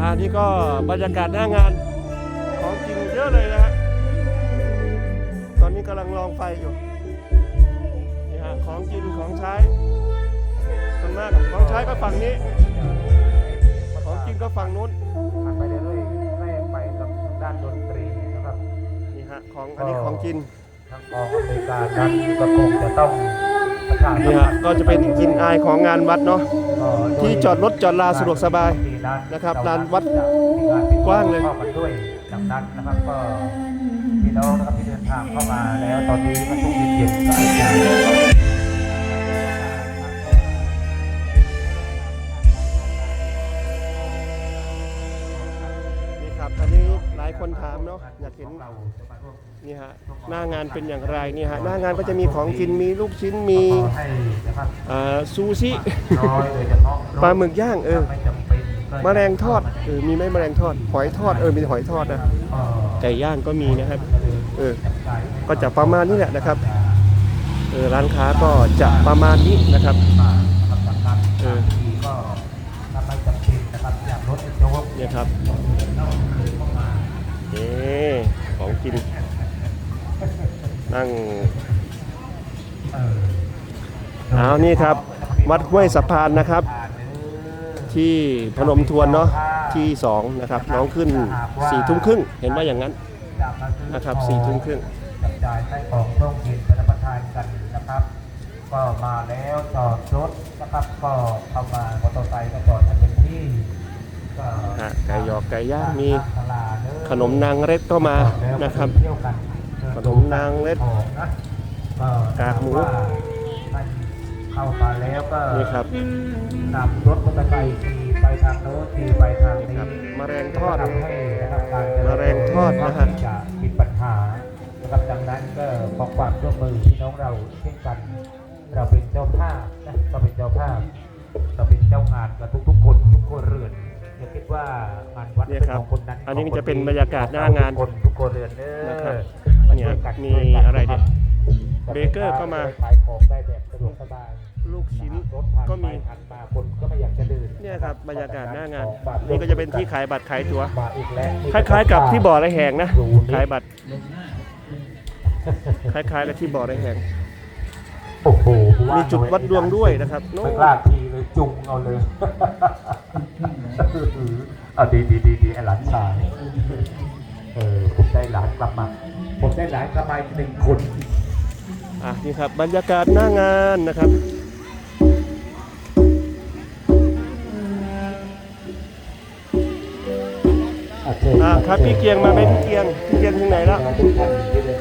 อ่านี่ก็บรรยากาศหน้างานของกินเยอะเลยนะฮะตอนนี้กำลังลองไฟอยู่นี่ฮะของกินของใช้ส่วนมากของใช้ก็ฝั่งนี้ ของกินก็ฝั่งนู้นทำไปเรื่อยๆไม่ไปกับด้านดนตรีนะครับนี่ฮะของอันนี้ของกินทางกองอำนวยการนั้นก็คงจะต้องประชาสันี่มฮะพันธ์ก็จะเป็นกลินอายของงานวัดเนาะก็โดยที่จอดรถจอดลาสะดวกสบาย นะครับลานวัดกว้างเลยข้ากันด้วยดังนั้นนะครับก็พี่น้องนะครับที่เดินทางเข้ามาแล้วตอนนี้ก็ทุกเย็นๆก็อาจจะนี่ครับอันนี้หลายคนถามเนาะอยากเห็นนี่ฮะหน้างานเป็นอย่างไรนี่ฮะหน้างานก็จะมีของกินมีลูกชิ้นมีขอให้นะครับอ่าซูชิน้อยโดยเฉพาะปลาหมึกย่างเออไม่จำเป็นก็แมลงทอดเออมีไหมแมลงทอด หอยทอดเออมีหอยทอดนะก็ไก่ย่างก็มีนะครับเออก็จะประมาณนี้แหละนะครับเออร้านค้าก็จะประมาณนี้นะครับมานะครับจากนั้นเออทีก็ถ้าไม่จำเป็นนะครับอยากลดไอ้โจ๊กเนี่ยครับนอกเลยเข้ามานี่ของกิน นั่งเออเอานี่ครับ วัดห้วยสะพานนะครับ ที่พนมทวนเนาะที่สองนะครับน้องขึ้นสี่ทุ่มครึ่งเห็นว่าอย่างนั้นนะครับสี่ทุ่มครึ่งจับจ่ายใช้ของโรงกินรับประทานกันนะครับ ก็มาแล้วจอดรถนะครับก็เข้ามามอเตอร์ไซค์ก็จอดกันเป็นที่ก็ฮะไก่หยอกไก่ย่างมีตลาดเด้อขนมนางเล็ดก็มานะครับเที่ยวกันขนมนางเล็ดของนะก็กากหมูว่าท่าน เข้ามาแล้วก็นี่ครับนำรถมอเตอร์ไซค์ขี่ไปทางโน้นขี่ไปทางนี้ครับแมลงทอดทำให้นะครับการจแมลงทอดนะฮะจะมีปัญหานะครับดังนั้นก็ขอความร่วมมือพี่น้องเราเช่นกัน เราเป็นเจ้าภาพนะเราเป็นเจ้าภาพเราเป็นเจ้างานกับทุกๆคนทุกคนเรือนอย่าคิดว่างานวัดเนี่ยเป็นครับของคนนั้นอันนี้ขงคจะเป็นบรรยากาศหน้างานทุกคนทุกคนเรือนเด้นะครับอเนี่ยช่วยกันมีช่วยกันอะไรเนี่ยคบเบเกอร์ก็มาขายของได้แบบ สะดวกสบายลูกชิ้นรถผ่านก็ไปมีผ่านมาคนก็ไม่อยากจะเดินเนี่ยครับบรรยากาศหน้างาน นี่ก็จะเป็นที่ขายบัตรขายตั๋วมาอีกแล้วคล้าย ๆ กับที่บ่อไรแหงนะขายบัตร คล้ายๆกับที่บ่อไรแหงโอ้โหมีจุดวัดดวงด้วยนะครับโน่ไม่กล้าทีเลยจุงเอาเลยเอาดีดีดีดีไอ้หลานชายเออผมได้หลานกลับมา ผมได้หลานกลับมาอีกหนึ่งคน อะนี่ครับบรรยากาศหน้างานนะครับอะครับพี่เกียงมาไหมพี่เกียงพี่เกียงถึงไหนแล้ว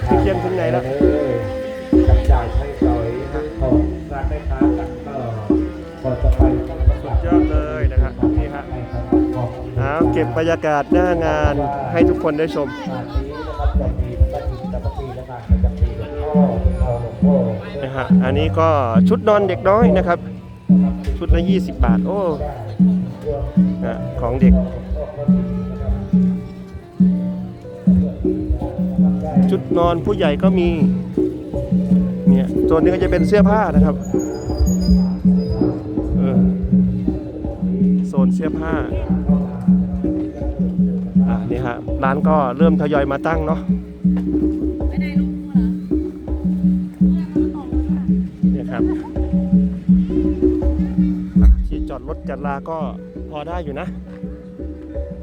พี่เกียงถึงไหนแล้วจับจ่ายใช้สอยนะของร้านแม่ค้ากันก็ก่อนจะไปต้องประกาศยอดเลยนะครับนี่ฮะให้ทางกองเอาเก็บบรรยากาศหน้างานให้ทุกคนได้ชม นะฮะอันนี้ก็ชุดนอนเด็กน้อยนะครับ ชุดละ 20 บาท โอ้นะของเด็ก ชุดนอนผู้ใหญ่ก็มีเนี่ยส่วนนี้ก็จะเป็นเสื้อผ้านะครับเออโซนเสื้อผ้าอะนี่ฮะร้านก็เริ่มทยอยมาตั้งเนาะ จัดลาก็พอได้อยู่นะ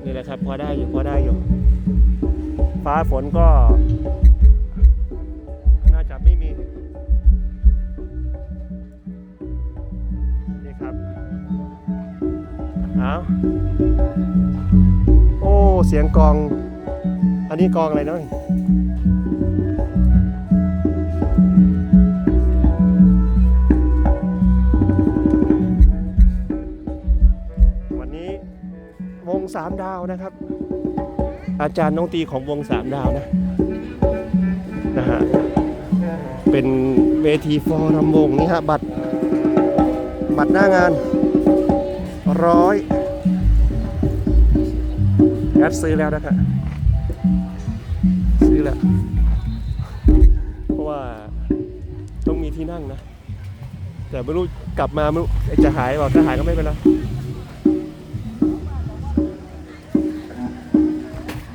นี่แหละครับพอได้อยู่พอได้อยู่ ฟ้าฝนก็ น่าจะไม่มี นี่ครับเอาโอ้ เสียงกอง อันนี้กองอะไรเนาะ สามดาวนะครับ อาจารย์น้องตีของวงสามดาวนะนะฮะเป็นเวทีฟอรัมวงนี่ฮะบัตรบัตรหน้างานร้อยแอดซื้อแล้วนะครับซื้อแล้ว เพราะว่าต้องมีที่นั่งนะ แต่ไม่รู้กลับมาไม่รู้จะหายเปล่าถ้าหายก็ไม่เป็นไร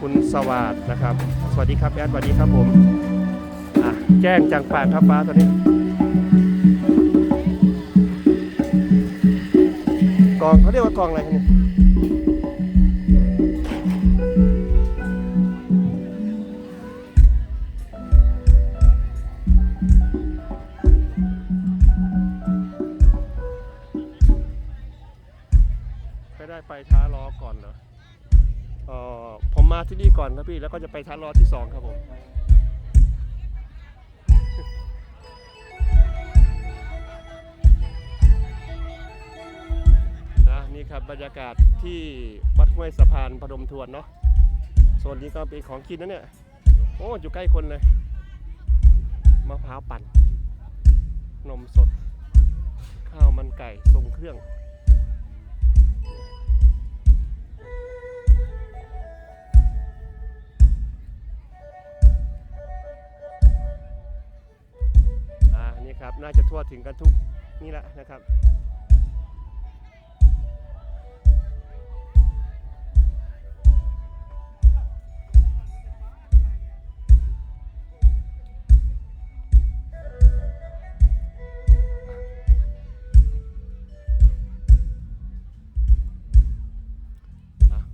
คุณสวัสดนะครับ สวัสดีครับแอดสวัสดีครับผมแจ้งจังปากครับฟ้าตอนนี้ กองเขาเรียกว่ากองอะไรครับเนี่ย มาที่นี่ก่อนครับพี่ แล้วก็จะไปท้าล้อที่สองครับผมนะนี่ครับบรรยากาศที่วัดห้วยสะพานพนมทวนเนาะโซนนี้ก็เป็นของกินนะเนี่ย โอ้อยู่ใกล้คนเลยมะพร้าวปั่น นมสด ข้าวมันไก่ทรงเครื่อง น่าจะทั่วถึงกันทุกนี่แหละนะครับ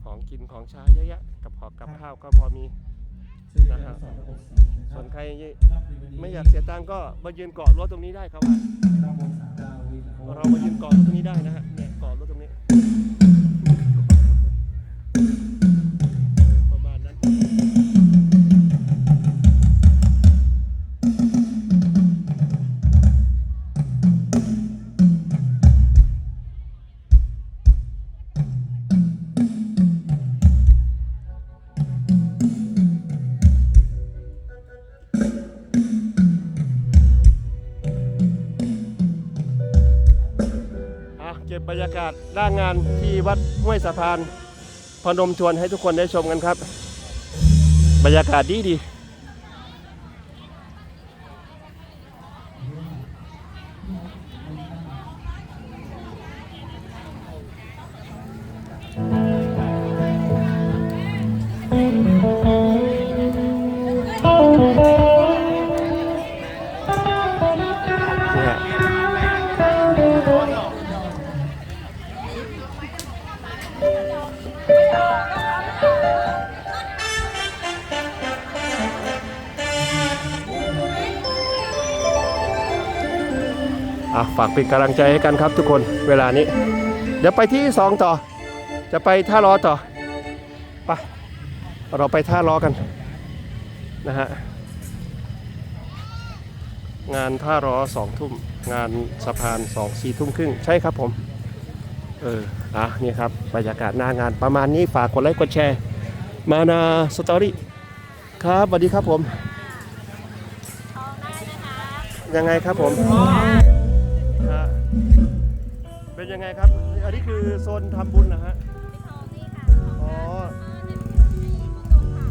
ของกินของใช้เยอะแยะกับขอกับข้าวก็พอมี นะฮะส่วนใครไม่อยากเสียตังค์ก็มายืนเกาะรถตรงนี้ได้ครับว่าเรามายืนเกาะรถตรงนี้ได้นะฮะเนี่ยเกาะรถตรงนี้ เก็บบรรยากาศหน้างงานที่วัดห้วยสะพาน พนมทวนให้ทุกคนได้ชมกันครับ บรรยากาศดีดี อะฝากเป็นกำลังใจให้กันครับทุกคนเวลานี้ เดี๋ยวไปที่สองต่อ จะไปท่ารอต่อไปเราไปท่ารอกันนะฮะงานท่ารอสองทุ่มงานสะพานสองสี่ทุ่มครึ่งใช่ครับผม เออ อะนี่ครับบรรยากาศหน้างานประมาณนี้ฝากกดไลค์กดแชร์ มานาสตอรี่ครับสวัสดีครับผมยังไงครับผมเป็นยังไงครับ อันนี้คือโซนทำบุญนะฮะอ๋อ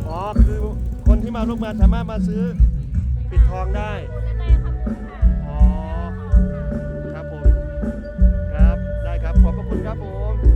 อ๋อคือคนที่มาร่วมงานสามารถมาซื้อปิดทองได้ คุณครับผม